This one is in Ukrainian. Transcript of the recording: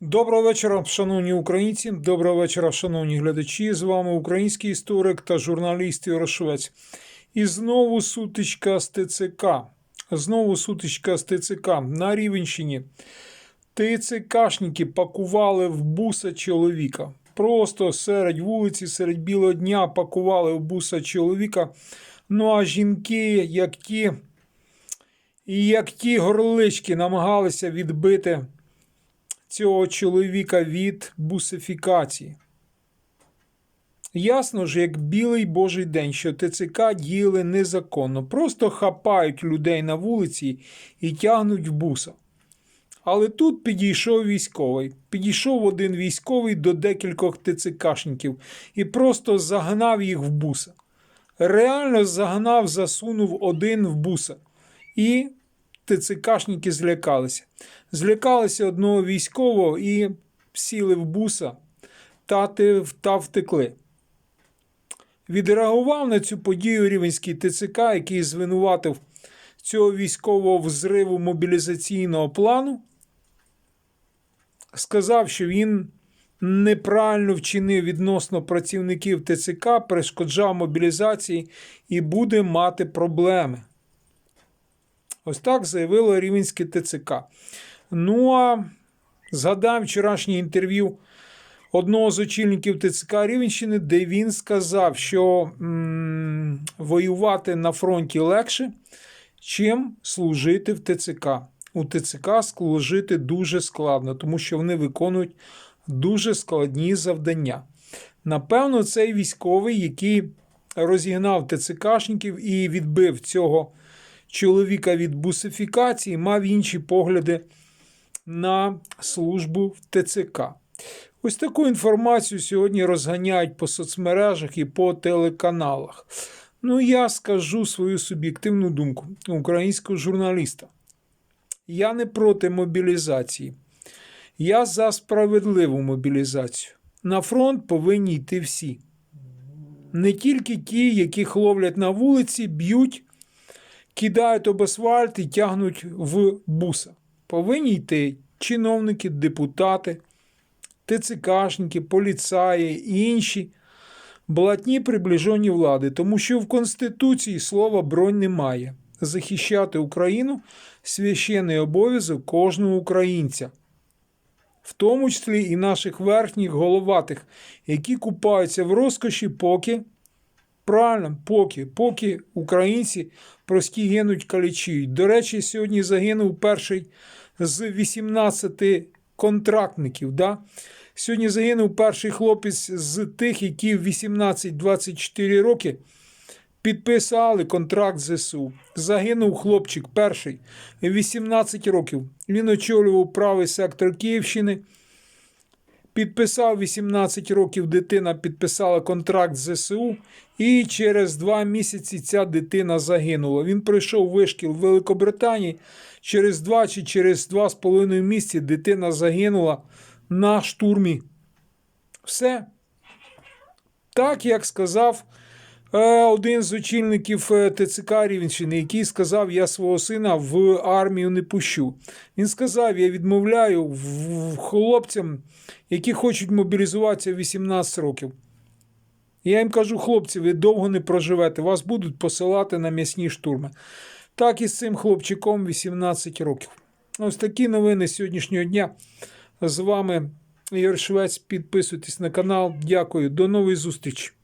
Доброго вечора, шановні українці. Доброго вечора, шановні глядачі. З вами український історик та журналіст Ігор Швець. І знову сутичка з ТЦК. Знову сутичка з ТЦК на Рівенщині. ТЦКшники пакували в буса чоловіка. Просто серед вулиці, серед білого дня пакували в буса чоловіка. Ну а жінки, як ті, як ті горлички намагалися відбити цього чоловіка від бусифікації. Ясно ж, як білий божий день, що ТЦК діяли незаконно, просто хапають людей на вулиці і тягнуть в буса. Але тут підійшов військовий. Підійшов один військовий до декількох ТЦКшників і просто загнав їх в буса. Реально загнав, засунув один в буса. І ТЦКшники злякалися. Злякалися одного військового і сіли в буса та, та втекли. Відреагував на цю подію рівенський ТЦК, який звинуватив цього військового в зриву мобілізаційного плану. Сказав, що він неправильно вчинив відносно працівників ТЦК, перешкоджав мобілізації і буде мати проблеми. Ось так заявило Рівенське ТЦК. Ну а згадав вчорашнє інтерв'ю одного з очільників ТЦК Рівенщини, де він сказав, що м, воювати на фронті легше, чим служити в ТЦК. У ТЦК служити дуже складно, тому що вони виконують дуже складні завдання. Напевно, цей військовий, який розігнав ТЦКшників і відбив цього чоловіка від бусифікації, мав інші погляди на службу в ТЦК. Ось таку інформацію сьогодні розганяють по соцмережах і по телеканалах. Ну, я скажу свою суб'єктивну думку українського журналіста. Я не проти мобілізації. Я за справедливу мобілізацію. На фронт повинні йти всі. Не тільки ті, яких ловлять на вулиці, б'ють, кидають об асфальт і тягнуть в буса. Повинні йти чиновники, депутати, ТЦКшники, поліцаї і інші блатні приближені влади, тому що в Конституції слова бронь немає. Захищати Україну священний обов'язок кожного українця, в тому числі і наших верхніх головатих, які купаються в розкоші, поки правильно, поки, поки українці прості гинуть калічують. До речі, сьогодні загинув перший з 18 контрактників. Да? Сьогодні загинув перший хлопець з тих, які в 18-24 роки підписали контракт з ЗСУ. Загинув хлопчик перший 18 років. Він очолював правий сектор Київщини. Підписав 18 років дитина, підписала контракт з ЗСУ, і через два місяці ця дитина загинула. Він пройшов вишкіл в Великобританії. Через два чи через два з половиною місяці дитина загинула на штурмі. Все. Так, як сказав один з очільників е, ТЦК Рівенщини, який сказав, я свого сина в армію не пущу. Він сказав, я відмовляю хлопцям, які хочуть мобілізуватися 18 років. Я їм кажу, хлопці, ви довго не проживете, вас будуть посилати на м'ясні штурми. Так і з цим хлопчиком 18 років. Ось такі новини сьогоднішнього дня. З вами Ігор Швець. Підписуйтесь на канал. Дякую. До нової зустрічі.